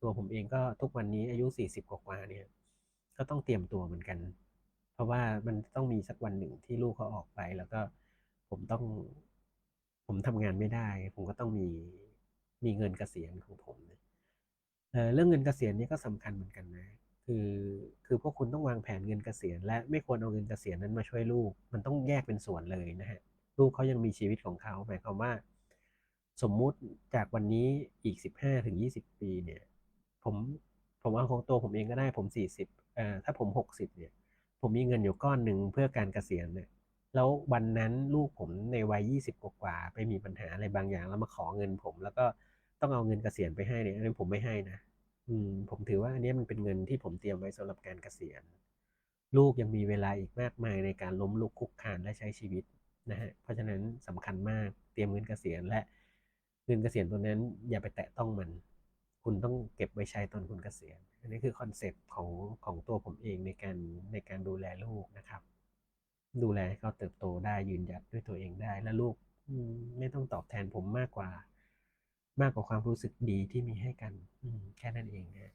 ตัวผมเองก็ทุกวันนี้อายุสี่สิบกว่าเนี่ย ก็ต้องเตรียมตัวเหมือนกัน เพราะว่ามันต้องมีสักวันหนึ่งที่ลูกเขาออกไป แล้วก็ผมต้อง ผมทำงานไม่ได้ ผมก็ต้องมีมีเงินเกษียณของผมเเรื่องเงินเกษียณนี่ก็สำคัญเหมือนกันนะคือคือพวกคุณต้องวางแผนเงินเกษียณและไม่ควรเอาเงินเกษียณนั้นมาช่วยลูก มันต้องแยกเป็นส่วนเลยนะฮะลูกเขายังมีชีวิตของเขาหมายความว่า สมมุติจากวันนี้อีกสิบห้าถึงยี่สิบปีเนี่ย ผมผมเอาของตัวผมเองก็ได้ผมสี่สิบเอ่อถ้าผมหกสิบเนี่ย ผมมีเงินอยู่ก้อนหนึ่งเพื่อการเกษียณเนี่ยแล้ววันนั้นลูกผมในวัยยี่สิบกว่าไปมีปัญหาอะไรบางอย่างแล้วมาขอเงินผม แล้วก็ต้องเอาเงินเกษียณไปให้เนี่ยอันนี้ผมไม่ให้นะอืมผมถือว่าอันนี้มันเป็นเงินที่ผมเตรียมไว้สำหรับการเกษียณ ลูกยังมีเวลาอีกมากมายในการล้มลุกคลุกคานและใช้ชีวิตนะฮะเพราะฉะนั้นสำคัญมากเตรียมเงินเกษียณและเงินเกษียณตัวนั้นอย่าไปแตะต้องมัน คุณต้องเก็บไว้ใช้ตอนคุณเกษียณ อันนี้คือคอนเซปต์ของของตัวผมเองในการในการดูแลลูกนะครับ ดูแลให้เขาเติบโตได้ยืนหยัดด้วยตัวเองได้ และลูกไม่ต้องตอบแทนผมมากกว่า มากกว่าความรู้สึกดีที่มีให้กันแค่นั้นเองนะ